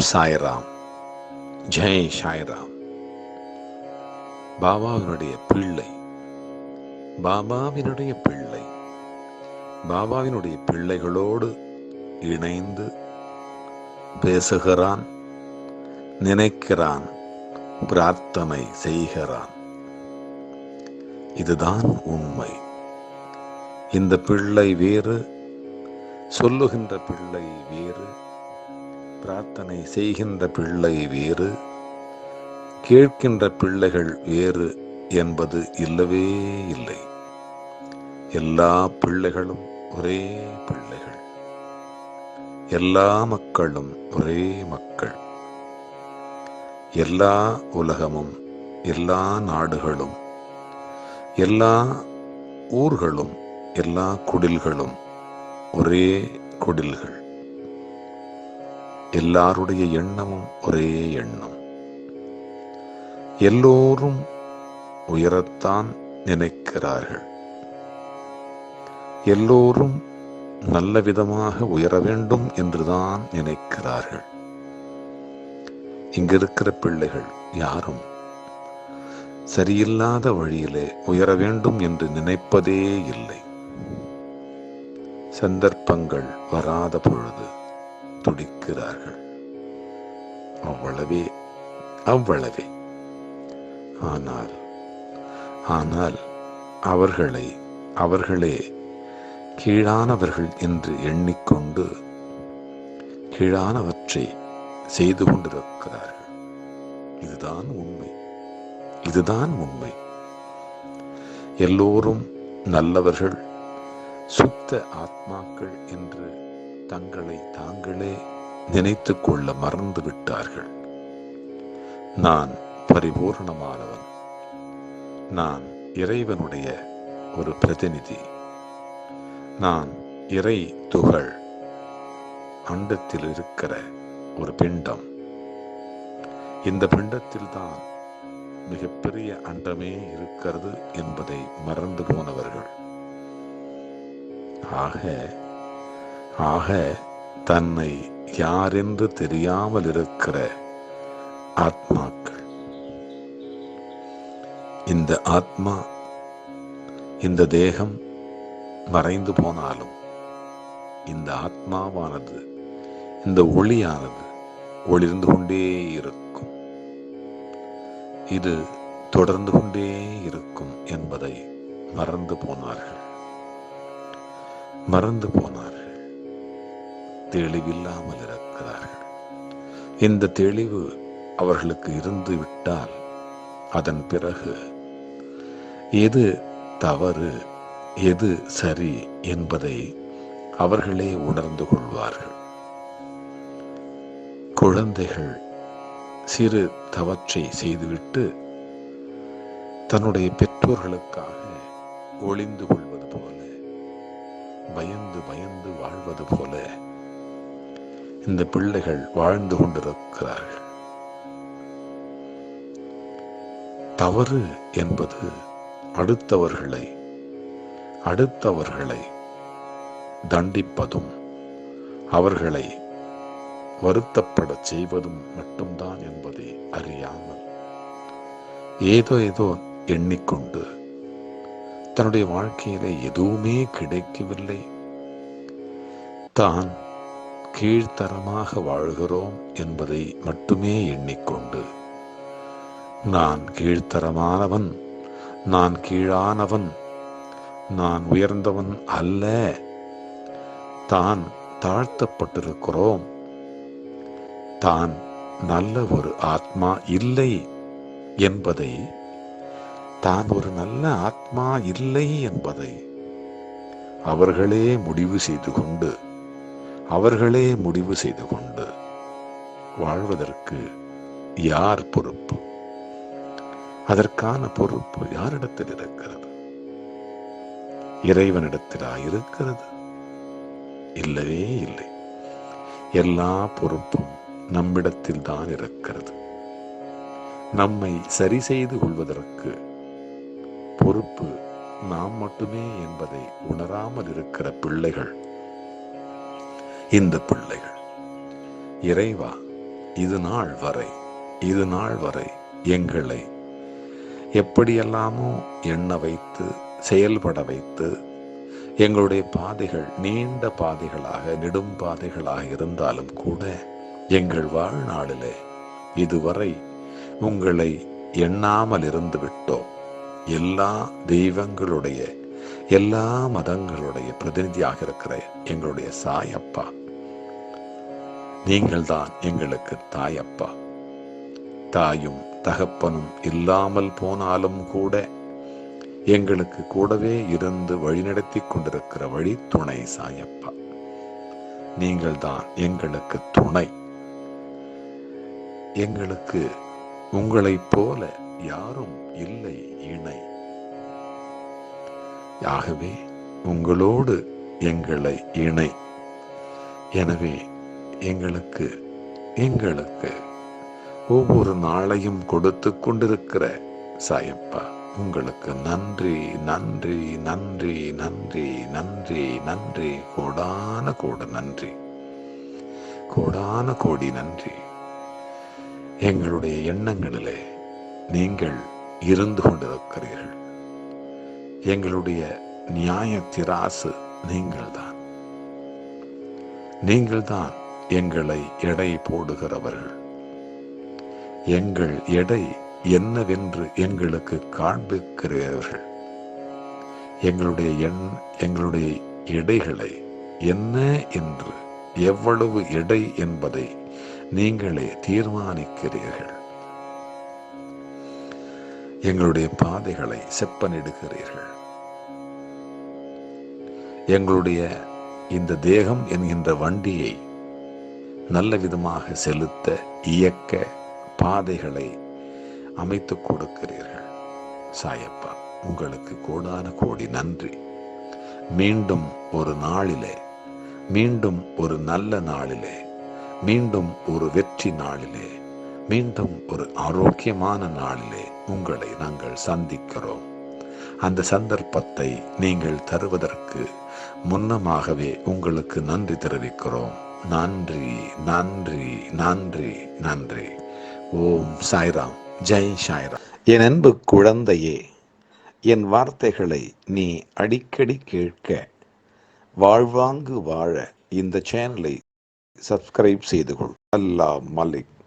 சாய் சாய்ராம். ஜெய் சாய்ராம். பாபாவினுடைய பிள்ளை. பாபாவினுடைய பிள்ளை. பாபாவினுடைய பிள்ளைகளோடு இணைந்து பேசுகிறான் நினைக்கிறான் பிரார்த்தனை செய்கிறான். இதுதான் உண்மை. இந்த பிள்ளை வேறு சொல்லுகின்ற பிள்ளை வேறு பிரார்த்தனை செய்கின்ற பிள்ளை வேறு கேட்கின்ற பிள்ளைகள் வேறு என்பது இல்லவே இல்லை. எல்லா பிள்ளைகளும் ஒரே பிள்ளைகள். எல்லா மக்களும் ஒரே மக்கள். எல்லா உலகமும் எல்லா நாடுகளும் எல்லா ஊர்களும் எல்லா குடில்களும் ஒரே குடில்கள். எல்லாருடைய எண்ணமும் ஒரே எண்ணம். எல்லோரும் உயரத்தான் நினைக்கிறார்கள். எல்லோரும் நல்ல விதமாக உயர வேண்டும் என்றுதான் நினைக்கிறார்கள். இங்கிருக்கிற பிள்ளைகள் யாரும் சரியில்லாத வழியிலே உயர வேண்டும் என்று நினைப்பதே இல்லை. சந்தர்ப்பங்கள் வராத பொழுது துடிக்கிறார்கள். அவ்வளவே அவ்வளவே. ஆனால் ஆனால் அவர்களை அவர்களே கீழானவர்கள் என்று எண்ணிக்கொண்டு கீழானவற்றை செய்து கொண்டிருக்கிறார்கள். இதுதான் உண்மை. இதுதான் உண்மை. எல்லோரும் நல்லவர்கள் சுத்த ஆத்மாக்கள் என்று தங்களை தாங்களே நினைத்து கொள்ள மறந்து விட்டார்கள். நான் பரிபூர்ணமானவன். நான் இறைவனுடைய ஒரு பிரதிநிதி. நான் இறை துகள். அண்டத்தில் இருக்கிற ஒரு பிண்டம். இந்த பிண்டத்தில் தான் மிகப்பெரிய அண்டமே இருக்கிறது என்பதை மறந்து போனவர்கள். ஆக ஆக தன்னை யாரென்று தெரியாமல் இருக்கிற ஆத்மாக்கள். இந்த ஆத்மா இந்த தேகம் மறைந்து போனாலும் இந்த ஆத்மாவானது இந்த ஒளியானது ஒளிர்ந்து கொண்டே இருக்கும். இது தொடர்ந்து கொண்டே இருக்கும் என்பதை மறந்து போனார்கள். மறந்து போனார்கள். தெளிவில்லாமல் இருக்கிறார்கள் இந்த தெளிவு அவர்களுக்கு இருந்து விட்டால் அதன் பிறகு எது தவறு எது சரி என்பதை அவர்களே உணர்ந்து கொள்வார்கள். குழந்தைகள் சிறு தவற்றை செய்துவிட்டு தன்னுடைய பெற்றோர்களுக்காக ஒளிந்து கொள்வது போல பயந்து பயந்து வாழ்வது போல இந்த பிள்ளைகள் வாழ்ந்து கொண்டிருக்கிறார்கள். தவறு என்பது அடுத்தவர்களை அடுத்தவர்களை தண்டிப்பதும் அவர்களை வருத்தப்படச் செய்வதும் மட்டும்தான் என்பதை அறியாமல் ஏதோ ஏதோ எண்ணிக்கொண்டு தன்னுடைய வாழ்க்கையிலே எதுவுமே கிடைக்கவில்லை. தான் கீழ்த்தரமாக வாழ்கிறோம் என்பதை மட்டுமே எண்ணிக்கொண்டு. நான் கீழ்த்தரமானவன் நான் கீழானவன் நான் உயர்ந்தவன் அல்ல. தான் தாழ்த்தப்பட்டிருக்கிறோம். தான் நல்ல ஒரு ஆத்மா இல்லை என்பதை தான் ஒரு நல்ல ஆத்மா இல்லை என்பதை அவர்களே முடிவு செய்து கொண்டு அவர்களே முடிவு செய்து கொண்டு வாழ்வதற்கு யார் பொறுப்பு? அதற்கான பொறுப்பு யாரிடத்தில் இருக்கிறது? இறைவனிடத்திலா இருக்கிறது? இல்லவே இல்லை. எல்லா பொறுப்பும் நம்மிடத்தில் தான் இருக்கிறது. நம்மை சரி செய்து கொள்வதற்கு பொறுப்பு நாம் மட்டுமே என்பதை உணராமல் இருக்கிற பிள்ளைகள் இந்த பிள்ளைகள். இறைவா இது நாள் வரை இது நாள் வரை எங்களை எப்படியெல்லாமோ எண்ண வைத்து செயல்பட வைத்து எங்களுடைய பாதைகள் நீண்ட பாதைகளாக நெடும் பாதைகளாக இருந்தாலும் கூட எங்கள் வாழ்நாளிலே இதுவரை உங்களை எண்ணாமல் இருந்து விட்டோம். எல்லா தெய்வங்களுடைய எல்லா மதங்களுடைய பிரதிநிதியாக இருக்கிற எங்களுடைய சாயப்பா நீங்கள்தான் எங்களுக்கு தாயப்பா. தாயும் தகப்பனும் இல்லாமல் போனாலும் கூட எங்களுக்கு கூடவே இருந்து வழிநடத்தி கொண்டிருக்கிற வழி துணை சாயப்பா. நீங்கள்தான் எங்களுக்கு துணை. எங்களுக்கு உங்களைப் போல யாரும் இல்லை இணை. ஆகவே உங்களோடு எங்களை இணை. எனவே எங்களுக்கு எங்களுக்கு ஒவ்வொரு நாளையும் கொடுத்து கொண்டிருக்கிற சாயப்பா உங்களுக்கு நன்றி நன்றி நன்றி நன்றி நன்றி நன்றி கோடான கோடு நன்றி கோடான கோடி நன்றி. எங்களுடைய எண்ணங்களிலே நீங்கள் இருந்து கொண்டிருக்கிறீர்கள். எங்களுடைய நியாய திராசு நீங்கள்தான். நீங்கள்தான் எங்களை எடை போடுகிறவர்கள். எங்கள் எடை என்னவென்று எங்களுக்கு காண்பிக்கிறவர்கள் எங்களுடைய எண் எங்களுடைய எடைகளை என்ன என்று எவ்வளவு எடை என்பதை நீங்களே தீர்மானிக்கிறீர்கள். எங்களுடைய பாதைகளை செப்பனிடுகிறீர்கள். எங்களுடைய இந்த தேகம் என்கின்ற வண்டியை நல்ல விதமாக செலுத்த இயக்க பாதைகளை அமைத்து கொடுக்கிறீர்கள். சாயப்பா உங்களுக்கு கோடான கோடி நன்றி. மீண்டும் ஒரு நாளிலே மீண்டும் ஒரு நல்ல நாளிலே மீண்டும் ஒரு வெற்றி நாளிலே மீண்டும் ஒரு ஆரோக்கியமான நாளிலே உங்களை நாங்கள் சந்திக்கிறோம். அந்த சந்தர்ப்பத்தை நீங்கள் தருவதற்கு முன்னமாகவே உங்களுக்கு நன்றி தெரிவிக்கிறோம். நன்றி நன்றி நன்றி நன்றி. ஓம் சாய்ராம். ஜெய் சாய்ராம். என் அன்பு குழந்தையே என் வார்த்தைகளை நீ அடிக்கடி கேட்க வாழ்வாங்கு வாழ இந்த சேனலை சப்ஸ்கிரைப் செய்து கொள் அல்லா மலிக்.